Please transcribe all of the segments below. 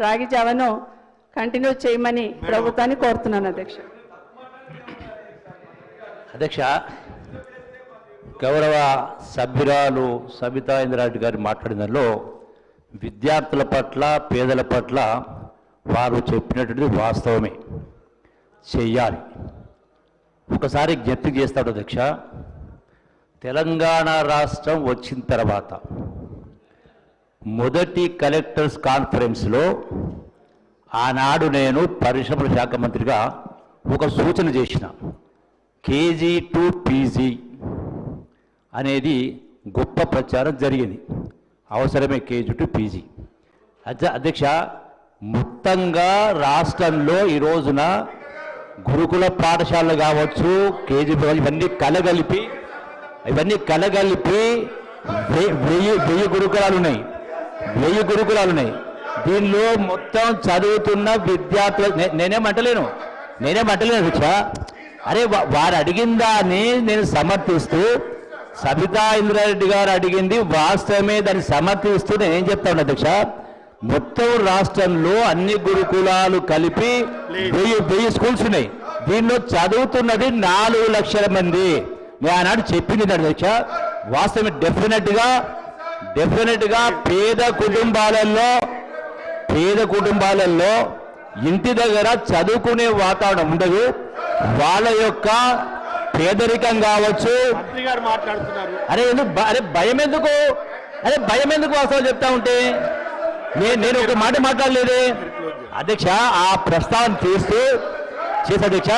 రాగి జావను కంటిన్యూ చేయమని ప్రభుత్వాన్ని కోరుతున్నాను అధ్యక్ష. అధ్యక్ష గౌరవ సభ్యురాలు సబితా ఇంద్రారెడ్డి గారు మాట్లాడిన దానిలో విద్యార్థుల పట్ల పేదల పట్ల వారు చెప్పినటువంటిది వాస్తవమే. చెయ్యాలి ఒకసారి జ్ఞప్తి చేస్తాడు అధ్యక్ష తెలంగాణ రాష్ట్రం వచ్చిన తర్వాత మొదటి కలెక్టర్స్ కాన్ఫరెన్స్లో ఆనాడు నేను పరిశ్రమల శాఖ మంత్రిగా ఒక సూచన చేసిన. కేజీ టు పీజీ అనేది గొప్ప ప్రచారం జరిగింది. అవసరమే కేజీ టు పీజీ. అధ్య అధ్యక్ష మొత్తంగా రాష్ట్రంలో ఈ రోజున గురుకుల పాఠశాలలు కావచ్చు కేజీ ఇవన్నీ కలగలిపి ఇవన్నీ కలగలిపి వెయ్యి వెయ్యి గురుకులాలు ఉన్నాయి. వెయ్యి గురుకులాలు ఉన్నాయి. దీనిలో మొత్తం చదువుతున్న విద్యార్థులు నే- నేనేమంటలేను నేనేమంటలేను అధ్యక్ష అరే వా- వారు అడిగిన దాన్ని నేను సమర్థిస్తూ సబితా ఇంద్రారెడ్డి గారు అడిగింది వాస్తవమే దాన్ని సమర్థిస్తూ నేనేం చెప్తాను అధ్యక్ష? మొత్తం రాష్ట్రంలో అన్ని గురుకులాలు కలిపి వెయ్యి వెయ్యి స్కూల్స్ ఉన్నాయి. దీనిలో చదువుతున్నది నాలుగు లక్షల మంది. నేను ఆనాడు చెప్పింది అధ్యక్ష? వాస్తవం డెఫినెట్గా డెఫినెట్గా పేద కుటుంబాలలో పేద కుటుంబాలలో ఇంటి దగ్గర చదువుకునే వాతావరణం ఉండదు. వాళ్ళ యొక్క పేదరికం కావచ్చు. అరే ఎందుకు అరే భయం ఎందుకు? అరే భయం ఎందుకు వాస్తవం చెప్తా ఉంటే? నేను నేను ఒక మాట మాట్లాడలేదే. అధ్యక్ష ఆ ప్రస్తావన చేస్తూ చేసే అధ్యక్ష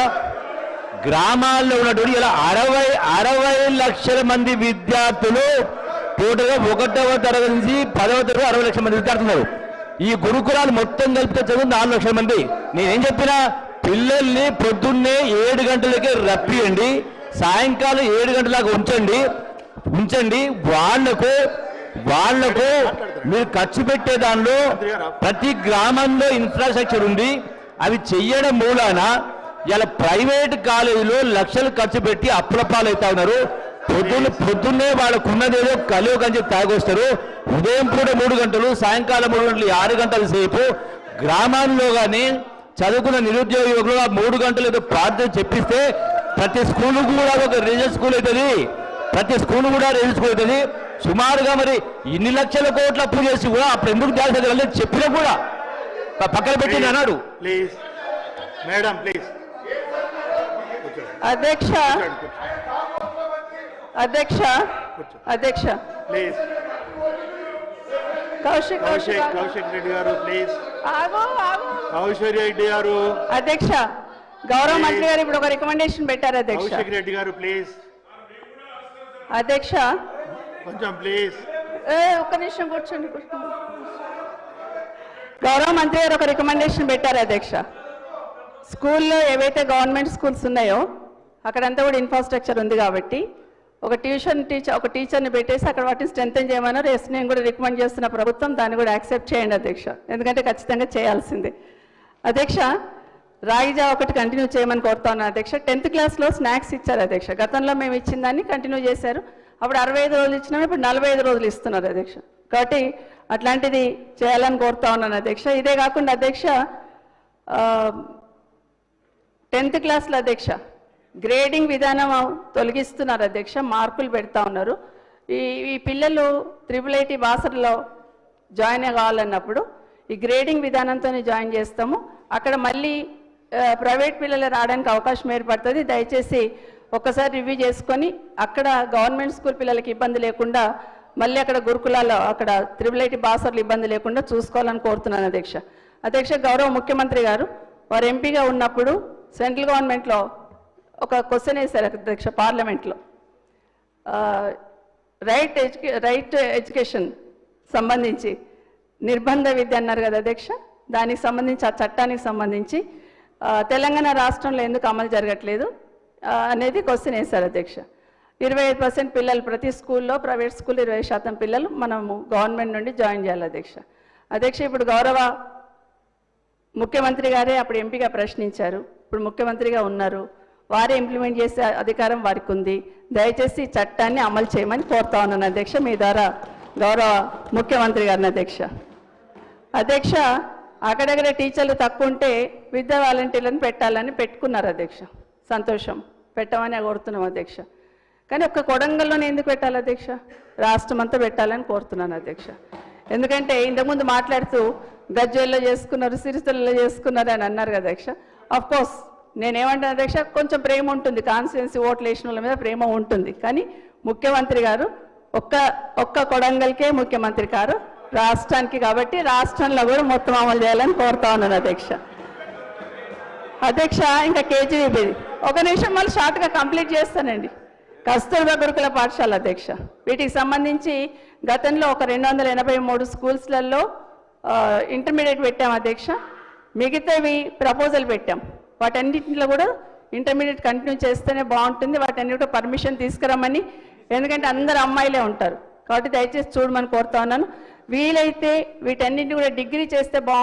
గ్రామాల్లో ఉన్నటువంటి ఇలా అరవై అరవై లక్షల మంది విద్యార్థులు టోటల్గా ఒకటవ తరగతి నుంచి పదవ తరగతి అరవై లక్షల మంది విద్యార్థులు ఈ గురుకులాలు మొత్తం కలిపితే చదువు నాలుగు లక్షల మంది. నేనేం చెప్పినా పిల్లల్ని పొద్దున్నే ఏడు గంటలకే రప్పియండి సాయంకాలం ఏడు గంటలకు ఉంచండి ఉంచండి. వాళ్ళకు వాళ్ళకు మీరు ఖర్చు పెట్టే దానిలో ప్రతి గ్రామంలో ఇన్ఫ్రాస్ట్రక్చర్ ఉంది. అవి చెయ్యడం మూలాన ఇలా ప్రైవేట్ కాలేజీలో లక్షలు ఖర్చు పెట్టి అప్పుల పాలవుతా ఉన్నారు. పొద్దున్న పొద్దున్నే వాళ్ళకు ఉన్నదేదో కలియో కంచి తాగొస్తారు. ఉదయం పూట మూడు గంటలు సాయంకాలం మూడు గంటలు ఆరు గంటల సేపు గ్రామాల్లో కానీ చదువుకున్న నిరుద్యోగ యువకులు ఆ మూడు గంటలు ఏదో ప్రార్థన చెప్పిస్తే ప్రతి స్కూల్ కూడా ఒక రిజల్ట్ స్కూల్ అవుతుంది. ప్రతి స్కూల్ కూడా రిజల్ట్ స్కూల్ అవుతుంది. సుమారుగా మరి ఇన్ని లక్షల కోట్లు అప్పు చేసి కూడా అప్పుడు ఎందుకు చేయాల్సి చెప్పినా కూడా. పక్కన పెట్టి అన్నాడు. ప్లీజ్ మేడం ప్లీజ్ అధ్యక్ష అధ్యక్ష అధ్యక్ష. ప్లీజ్. కౌశిక్ కౌశిక్ కౌశిక్ రెడ్డి గారు ప్లీజ్. కౌశిక్ రెడ్డి గారు. అధ్యక్ష గౌరవ మంత్రి గారు ఇప్పుడు ఒక రికమెండేషన్ పెట్టారు అధ్యక్ష. కౌశిక్ రెడ్డి గారు ప్లీజ్. అధ్యక్ష. కొంచెం ప్లీజ్. ఏ, ఒక్క నిమిషం కూర్చోండి గౌరవ మంత్రి గారు ఒక రికమెండేషన్ పెట్టారు అధ్యక్ష. స్కూల్లో ఏవైతే గవర్నమెంట్ స్కూల్స్ ఉన్నాయో అక్కడంతా కూడా ఇన్ఫ్రాస్ట్రక్చర్ ఉంది కాబట్టి ఒక ట్యూషన్ టీచర్ ఒక టీచర్ని పెట్టేసి అక్కడ వాటిని స్ట్రెంథన్ చేయమన్నారు ఎస్ నేను కూడా రికమెండ్ చేస్తున్న ప్రభుత్వం దాన్ని కూడా యాక్సెప్ట్ చేయండి అధ్యక్ష. ఎందుకంటే ఖచ్చితంగా చేయాల్సిందే. అధ్యక్ష రాగిజా ఒకటి కంటిన్యూ చేయమని కోరుతా ఉన్నాను అధ్యక్ష టెన్త్ క్లాస్లో స్నాక్స్ ఇచ్చారు అధ్యక్ష. గతంలో మేము ఇచ్చిన దాన్ని కంటిన్యూ చేశారు. అప్పుడు అరవై ఐదు రోజులు ఇచ్చినాము ఇప్పుడు నలభై ఐదు రోజులు ఇస్తున్నారు అధ్యక్ష. కాబట్టి అట్లాంటిది చేయాలని కోరుతా ఉన్నాను అధ్యక్ష. ఇదే కాకుండా అధ్యక్ష టెన్త్ క్లాస్లో అధ్యక్ష గ్రేడింగ్ విధానం తొలగిస్తున్నారు అధ్యక్ష మార్కులు పెడతా ఉన్నారు. ఈ ఈ పిల్లలు త్రిపుల్ ఐటీ బాసర్లో జాయిన్ కావాలన్నప్పుడు ఈ గ్రేడింగ్ విధానంతోనే జాయిన్ చేస్తాము. అక్కడ మళ్ళీ ప్రైవేట్ పిల్లలు రావడానికి అవకాశం ఏర్పడుతుంది. దయచేసి ఒక్కసారి రివ్యూ చేసుకొని అక్కడ గవర్నమెంట్ స్కూల్ పిల్లలకి ఇబ్బంది లేకుండా మళ్ళీ అక్కడ గురుకులాల్లో అక్కడ త్రిపుల్ ఐటీ బాసర్లు ఇబ్బంది లేకుండా చూసుకోవాలని కోరుతున్నాను అధ్యక్ష. అధ్యక్ష గౌరవ ముఖ్యమంత్రి గారు వారు ఎంపీగా ఉన్నప్పుడు సెంట్రల్ గవర్నమెంట్లో ఒక క్వశ్చన్ వేశారు అధ్యక్ష పార్లమెంట్లో రైట్ ఎడ్యుకే రైట్ ఎడ్యుకేషన్ సంబంధించి నిర్బంధ విద్య అన్నారు కదా అధ్యక్ష? దానికి సంబంధించి ఆ చట్టానికి సంబంధించి తెలంగాణ రాష్ట్రంలో ఎందుకు అమలు జరగట్లేదు అనేది క్వశ్చన్ వేశారు అధ్యక్ష. ఇరవై ఐదు పర్సెంట్ పిల్లలు ప్రతి స్కూల్లో ప్రైవేట్ స్కూల్ ఇరవై శాతం పిల్లలు మనము గవర్నమెంట్ నుండి జాయిన్ చేయాలి అధ్యక్ష. అధ్యక్ష ఇప్పుడు గౌరవ ముఖ్యమంత్రి గారే అప్పుడు ఎంపీగా ప్రశ్నించారు. ఇప్పుడు ముఖ్యమంత్రిగా ఉన్నారు. వారే ఇంప్లిమెంట్ చేసే అధికారం వారికి ఉంది దయచేసి చట్టాన్ని అమలు చేయమని కోరుతా ఉన్నాను అధ్యక్ష. మీ ద్వారా గౌరవ ముఖ్యమంత్రి గారిని అధ్యక్ష. అధ్యక్ష అక్కడక్కడ టీచర్లు తక్కువ ఉంటే విద్యా వాలంటీర్లను పెట్టాలని పెట్టుకున్నారు అధ్యక్ష. సంతోషం. పెట్టమని కోరుతున్నాం అధ్యక్ష. కానీ ఒక్క కొడంగల్లోనే ఎందుకు పెట్టాలి అధ్యక్ష? రాష్ట్రం అంతా పెట్టాలని కోరుతున్నాను అధ్యక్ష. ఎందుకంటే ఇంతకుముందు మాట్లాడుతూ గజ్వేల్లో చేసుకున్నారు సిరిసిల్లలో చేసుకున్నారు అని అన్నారు కదా అధ్యక్ష. అఫ్కోర్స్ నేనేమంటాను అధ్యక్ష కొంచెం ప్రేమ ఉంటుంది. కాన్స్టిట్యున్సీ ఓట్లు వేసిన వాళ్ళ మీద ప్రేమ ఉంటుంది. కానీ ముఖ్యమంత్రి గారు ఒక్క ఒక్క కొడంగల్కే ముఖ్యమంత్రి గారు రాష్ట్రానికి కాబట్టి రాష్ట్రంలో కూడా మొత్తం అమలు చేయాలని కోరుతా ఉన్నాను అధ్యక్ష. అధ్యక్ష ఇంకా కేజీబీ ఒక నిమిషం మళ్ళీ షార్ట్గా కంప్లీట్ చేస్తానండి. కస్తూర్బా గురుకుల పాఠశాల అధ్యక్ష. వీటికి సంబంధించి గతంలో ఒక రెండు వందల ఎనభై మూడు స్కూల్స్లలో ఇంటర్మీడియట్ పెట్టాం అధ్యక్ష. మిగతావి ప్రపోజల్ పెట్టాం. వాటన్నింటిలో కూడా ఇంటర్మీడియట్ కంటిన్యూ చేస్తేనే బాగుంటుంది. వాటన్ని కూడా పర్మిషన్ తీసుకురమ్మని. ఎందుకంటే అందరు అమ్మాయిలే ఉంటారు. కాబట్టి దయచేసి చూడమని కోరుతా ఉన్నాను. వీలైతే వీటన్నింటిని కూడా డిగ్రీ చేస్తే బాగుంటుంది.